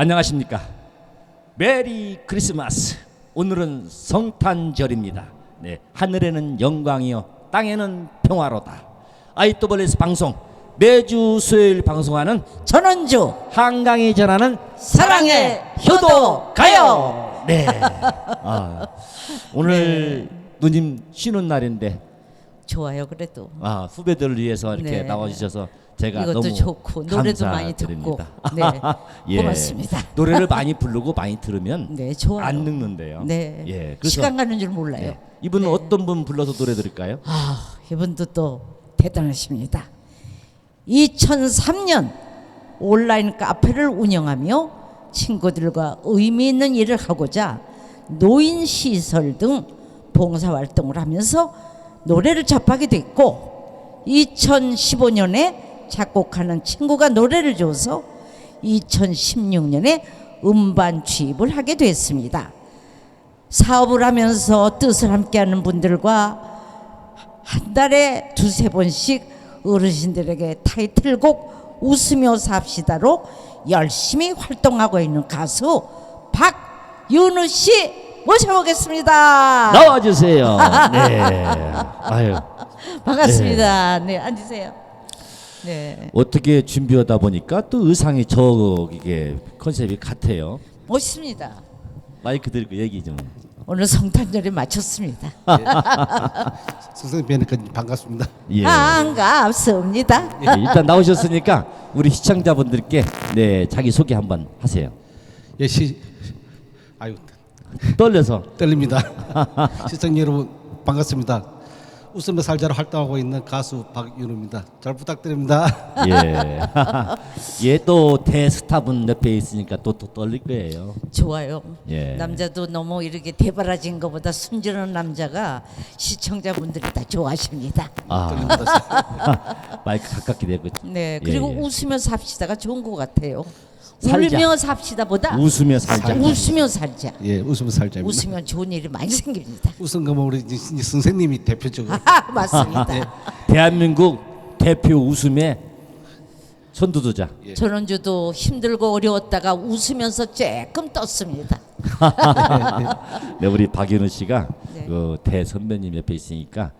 안녕하십니까. 메리 크리스마스. 오늘은 성탄절입니다. 네, 하늘에는 영광이요, 땅에는 평화로다. IWS 방송 매주 수요일 방송하는 전원주 한강이 전하는 사랑의 효도 가요. 네. 아, 오늘 누님 쉬는 날인데 좋아요 그래도 아, 후배들을 위해서 이렇게 네. 나와주셔서 제가 이것도 좋고 노래도 많이. 듣고 네 고맙습니다. 노래를 많이 부르고 많이 들으면 네 좋아요. 안 늙는데요. 네 예. 그래서 시간 가는 줄 몰라요. 네. 이분은 네. 어떤 분 불러서 노래 들을까요? 아 이분도 또 대단하십니다. 2003년 온라인 카페를 운영하며 친구들과 의미 있는 일을 하고자 노인 시설 등 봉사 활동을 하면서 노래를 접하게 됐고 2015년에 작곡하는 친구가 노래를 줘서 2016년에 음반 취입을 하게 됐습니다. 사업을 하면서 뜻을 함께하는 분들과 한 달에 두세 번씩 어르신들에게 타이틀곡 웃으며 삽시다로 열심히 활동하고 있는 가수 박윤우 씨 모셔보겠습니다. 나와주세요. 네. 아유 반갑습니다. 네, 앉으세요. 네, 어떻게 준비하다 보니까 또 의상이 저 이게 컨셉이 같아요. 멋있습니다. 마이크 들고 얘기 좀. 오늘 성탄절에 마쳤습니다. 선생님 뵈니까 반갑습니다. 예. 반갑습니다. 예, 일단 나오셨으니까 우리 시청자분들께 네 자기 소개 한번 하세요. 예, 시, 아유 떨려서 떨립니다. 시청자 여러분 반갑습니다. 웃으며 살자로 활동하고 있는 가수 박윤우입니다. 잘 부탁드립니다. 예. 예, 또 대스타분 옆에 있으니까 또, 또 떨릴 거예요. 좋아요. 예. 남자도 너무 이렇게 대바라진 것보다 순진한 남자가 시청자분들이 다 좋아하십니다. 아, 마이크 가깝게 대고. 네, 예, 그리고 예. 웃으며 삽시다가 좋은 것 같아요. 살자. 울며 삽시다 보다 웃으며 살자. 웃으며 살자. 예, 웃으며 살자입니다. 웃으면 좋은 일이 많이 생깁니다. 웃은 거면 우리 이- 이 선생님이 대표적으로 아, 맞습니다. 대한민국 대표 웃음의 선두두자. 예. 전원주도 힘들고 어려웠다가 웃으면서 조금 떴습니다. 네, 우리 박윤우 씨가 네. 그 대선배님 옆에 있으니까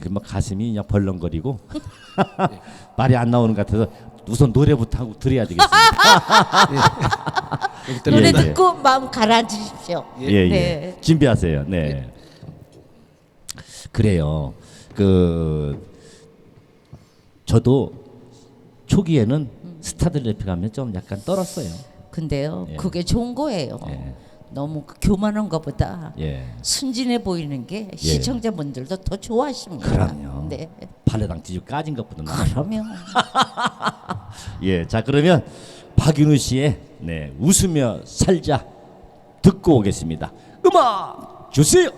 그막 가슴이 그냥 벌렁거리고 말이 안 나오는 것 같아서 우선 노래부터 하고 드려야 되겠습니다. 여기 예, 노래. 예. 듣고 마음 가라앉으십시오. 예, 예. 네. 준비하세요. 네. 그래요. 그 저도 초기에는 스타들 옆에 가면 좀 약간 떨었어요. 근데요, 예. 그게 좋은 거예요. 예. 너무 그 교만한 것보다 예. 순진해 보이는 게 시청자분들도 더 좋아하십니다. 그럼요. 네. 발레당 뒤집 까진 것보다 나. 그러면 예. 자, 그러면 박윤우 씨의 네, 웃으며 살자 듣고 오겠습니다. 음악 주세요.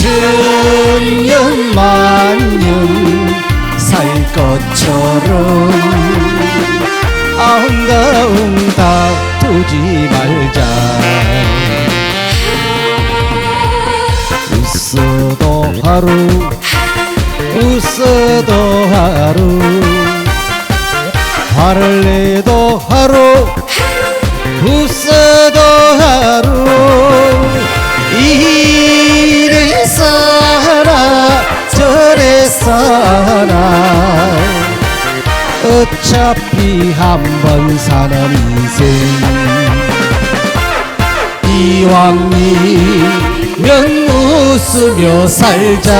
천년 만년 살 것처럼. 아웅다웅 다투지 말자. 웃어도 하루 웃어도 하루. 화를 내도 하루 웃어 살아 어차피 한 번 사는 인생. 이왕이면 웃으며 살자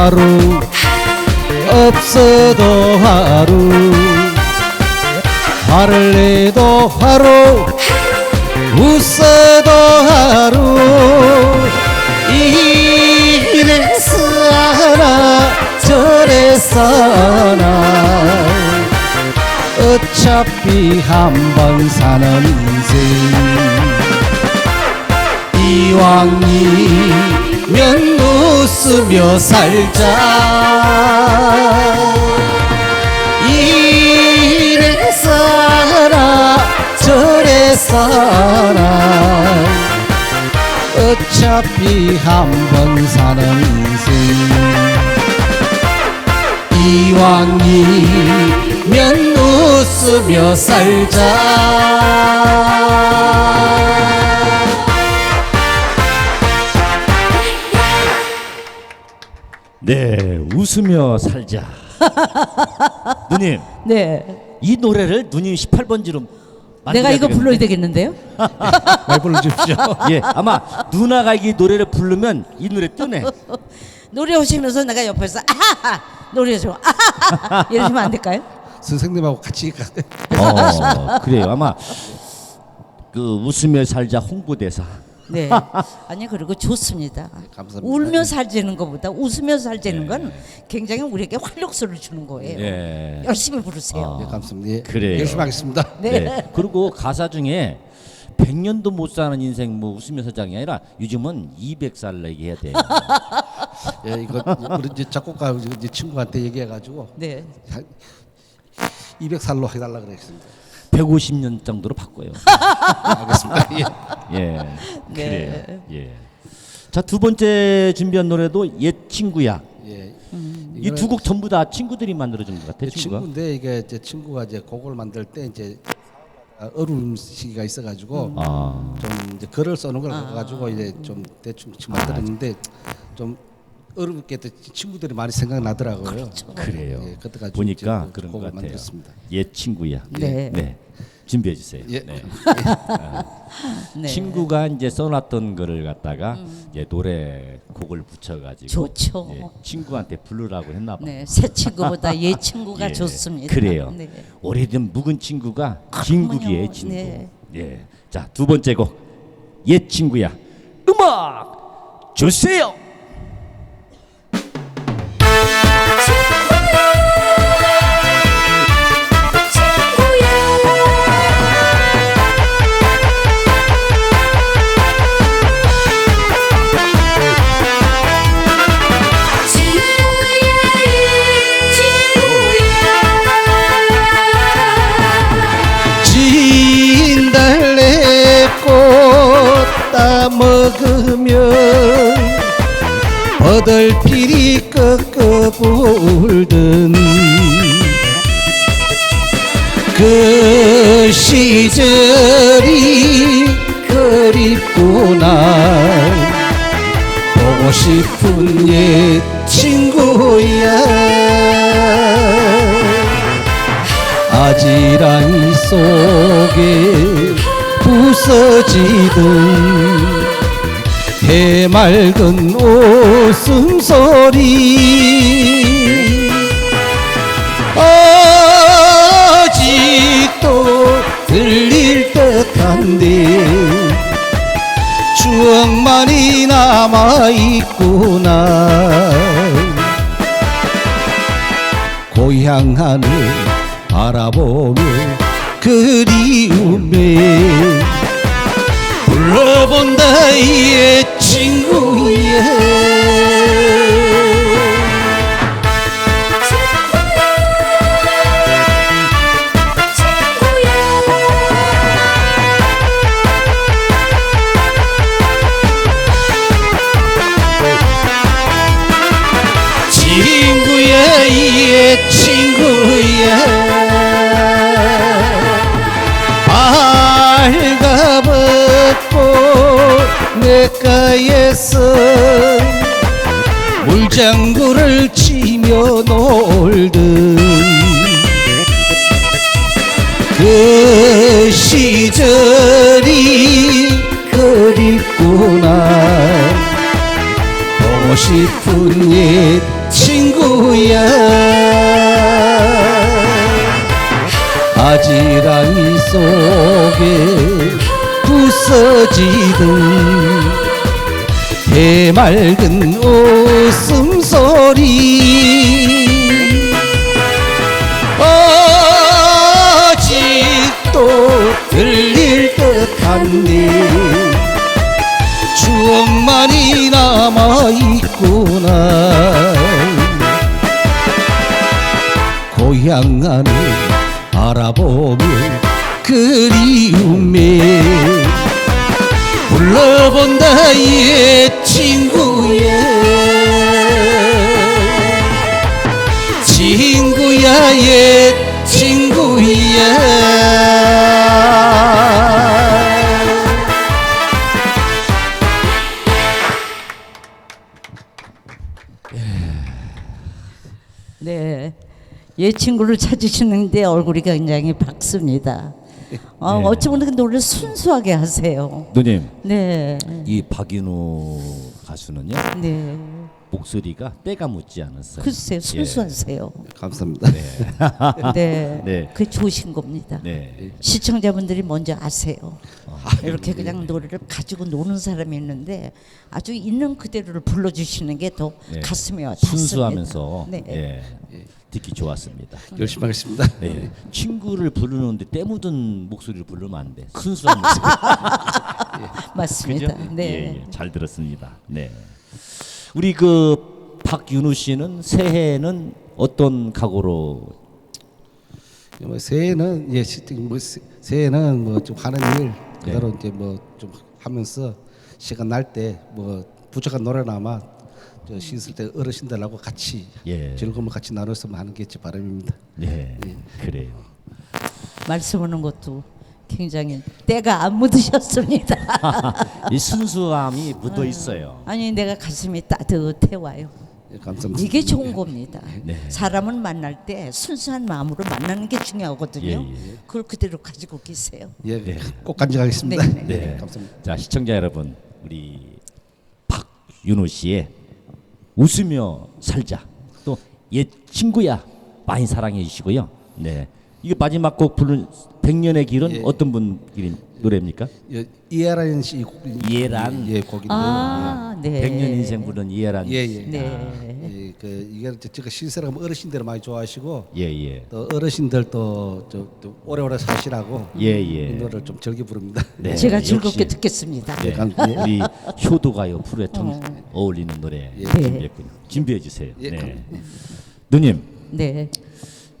하루 없어도 하루 화를 내도 하루 웃어도 하루 이래서 하나 저래서 하나 어차피 한 번 사는 인생 이왕이면 웃으며 살자. 이래 살아 저래 살아. 어차피 한 번 사는 인생. 이왕이면 웃으며 살자 네, 웃으며 살자. 누님, 네. 이 노래를 누님 18번지로 내가 이거 불러야 되겠는데요? 말 불러주십시오 예, 아마 누나가 이 노래를 부르면 이 노래 뜨네. 노래 오시면서 내가 옆에서 아하하 노래 좀 아하하 이러시면 안 될까요? 선생님하고 같이 가- 어, 그래요. 아마 그 웃으며 살자 홍보대사. 네. 아니 그리고 좋습니다. 감사합니다. 울며 살자는 것보다 웃으며 살자는 건 굉장히 우리에게 활력소를 주는 거예요. 예. 열심히 부르세요. 네, 감사합니다 예, 그래요. 열심히 하겠습니다 네. 네. 그리고 가사 중에 100년도 못 사는 인생 뭐 웃으며 살자가 아니라 요즘은 200살 얘기해야 돼. 예, 이거 우리 이제 작곡가 이제 친구한테 얘기해가지고 네. 200살로 해달라 그랬습니다 150년 정도로 바꿔요. 알겠습니다 예. 예. 네. 그래요. 예. 자, 두 번째 준비한 노래도 옛 친구야. 예. 이 두 곡 전부 다 친구들이 만들어 준 것 같아. 제 친구가. 친구인데 이게 제 친구가 이제 곡을 만들 때 이제 어려운 시기가 있어가지고 아. 좀 이제 글을 써는 걸 가지고 이제 좀 대충 좀 만들었는데 좀 어렵게 또 친구들이 많이 생각나더라고요. 그래요. 예, 그때 가지고 보니까 이제 그런 것 곡을 같아요. 만들었습니다. 옛 친구야. 네. 준비해 주세요. 예. 네. 네. 친구가 이제 써놨던 거를 갖다가 예, 노래 곡을 붙여가지고 좋죠. 예, 친구한테 부르라고 했나 봐. 네. 새 친구보다 옛 친구가 예, 좋습니다. 그래요. 네. 오래된 묵은 친구가 진국이의 친구. 네. 예. 자, 두 번째 곡. 옛 친구야. 음악 주세요. 버들피리 꺾어 불던 그 시절이 그립구나 보고 싶은 옛 친구야. 아지랑이 속에 부서지던 해맑은 웃음소리. 아직도 들릴 듯한데 추억만이 남아있구나. 고향 하늘 바라보며 그리움에 불러본다 이친 구야 친구야 이 친구야 모래가에서 물장구를 치며 놀던 그 시절이 그립구나. 보고 싶은 옛 친구야. 아지랑이 속에 부서지던 해맑은 웃음소리. 아직도 들릴 듯한데 추억만이 남아있구나. 고향 안을 바라보며 그리움에 옛 친구야 친구야 옛 친구야 네. 얘 친구를 찾으시는데 얼굴이 굉장히 밝습니다. 어, 네. 어찌 보면 그 노래를 순수하게 하세요. 누님 네. 이 박인호 가수는요 네. 목소리가 때가 묻지 않았어요. 글쎄요, 순수하세요. 감사합니다 네. 네. 그 좋으신 겁니다. 네. 시청자분들이 먼저 아세요. 이렇게 그냥 노래를 가지고 노는 사람이 있는데 아주 있는 그대로를 불러주시는 게 더 네. 가슴에 와 닿습니다. 순수하면서 네. 예, 듣기 좋았습니다. 열심히 하겠습니다 네. 친구를 부르는데 때 묻은 목소리를 부르면 안 돼. 순수한 목소리. 맞습니다. 그죠? 네. 예, 예, 잘 들었습니다. 네. 우리 그 박윤우 씨는 새해는 어떤 각오로 뭐 새해는 예, 시- 뭐 새- 새해는 뭐 좀 하는 일 그대로 이제 뭐 좀 하면서 시간 날 때 뭐 부족한 노래나마 저 씻을 때 어르신들하고 같이 예. 즐거움을 같이 나눴으면 하는 게 제 바람입니다. 네. 그래요. 말씀하는 것도 굉장히 때가 안 묻으셨습니다. 이 순수함이 묻어 있어요. 아니 내가 가슴이 따뜻해 와요. 예, 감사합니다. 이게 좋은 겁니다. 네. 사람을 만날 때 순수한 마음으로 만나는 게 중요하거든요. 예, 예. 그걸 그대로 가지고 계세요. 예, 꼭 간직하겠습니다. 네, 네. 네. 감사합니다. 자 시청자 여러분, 우리 박윤호 씨의 웃으며 살자 또 옛 친구야 많이 사랑해 주시고요. 네. 이게 마지막 곡 부른 백년의 길은 예. 어떤 분길 노래입니까? 예, 이해란 씨 곡- 이해란. 예 곡인데 아, 네. 백년 인생 부른 이해란. 예, 예. 네. 예, 그 이게 제가 신세라면 어르신들을 많이 좋아하시고 예, 예. 또 어르신들 또, 저, 또 오래오래 사시라고 예, 예. 이 노래를 좀 즐겨 부릅니다. 네, 제가. 즐겁게 듣겠습니다. 네. 감- 예. 우리 효도가요 프로에 좀 어울리는 노래 예. 준비했군요. 준비해 주세요. 예, 네. 누님 네.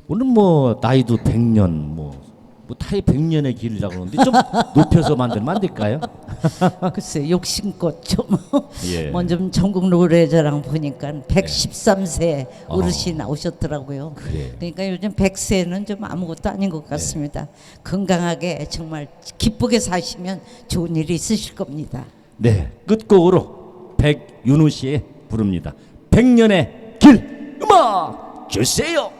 오늘 뭐 나이도 100년 뭐, 뭐 타이 100년의 길이라고 그러는데 좀 높여서 만들면 안 될까요? 글쎄 욕심껏 좀 예. 먼저 전국 노래자랑 보니까 113세 어. 어르신 나오셨더라고요. 그래요. 그러니까 요즘 100세는 좀 아무것도 아닌 것 같습니다. 건강하게 정말 기쁘게 사시면 좋은 일이 있으실 겁니다. 네. 끝곡으로 백윤호 씨의 부릅니다. 100년의 길 음악 주세요.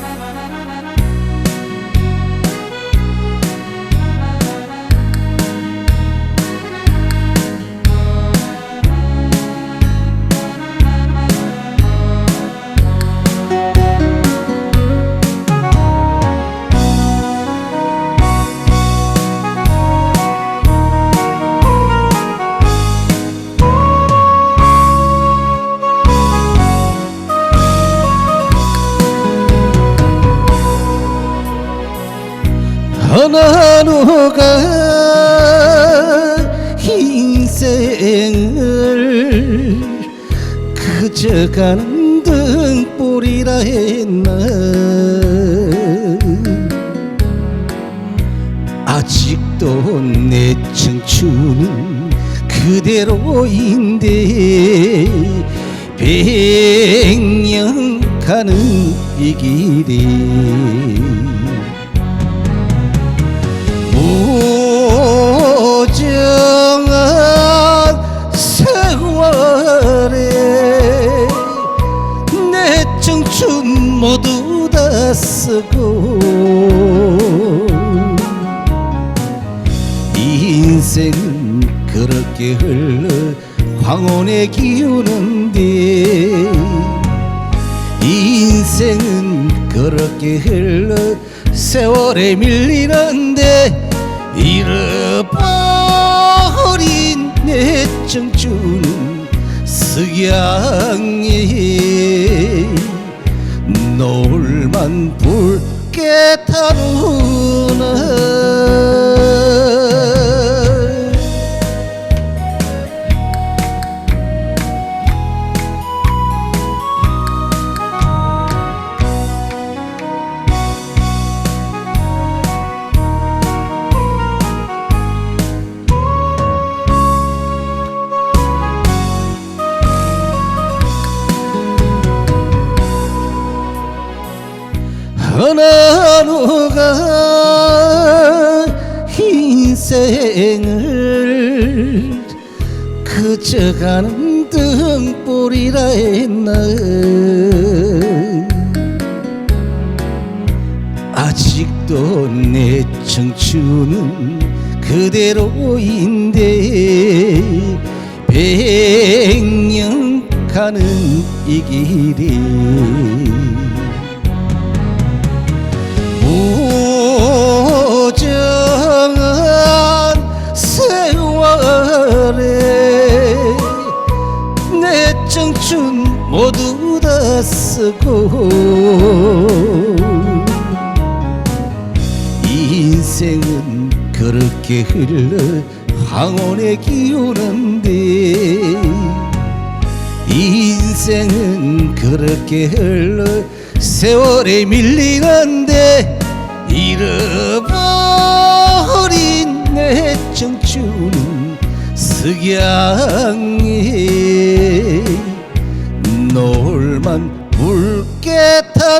하나누가 인생을 그저가는 등불이라 했나? 아직도 내 청춘은 그대로인데 백년 가는 이 길에 황혼에 기우는데 인생은 그렇게 흘러 세월에 밀리는데 잃어버린 내 청춘은 석양에 노을만 붉게 타누나 인생을 그쳐가는 등불이라 했나 아직도 내 청춘은 그대로인데 백년 가는 이 길이 쓰고 인생은 그렇게 흘러 황혼에 기우는데 인생은 그렇게 흘러 세월에 밀리는데 잃어버린 내 청춘은 석양에 노을만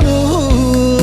붉게 타는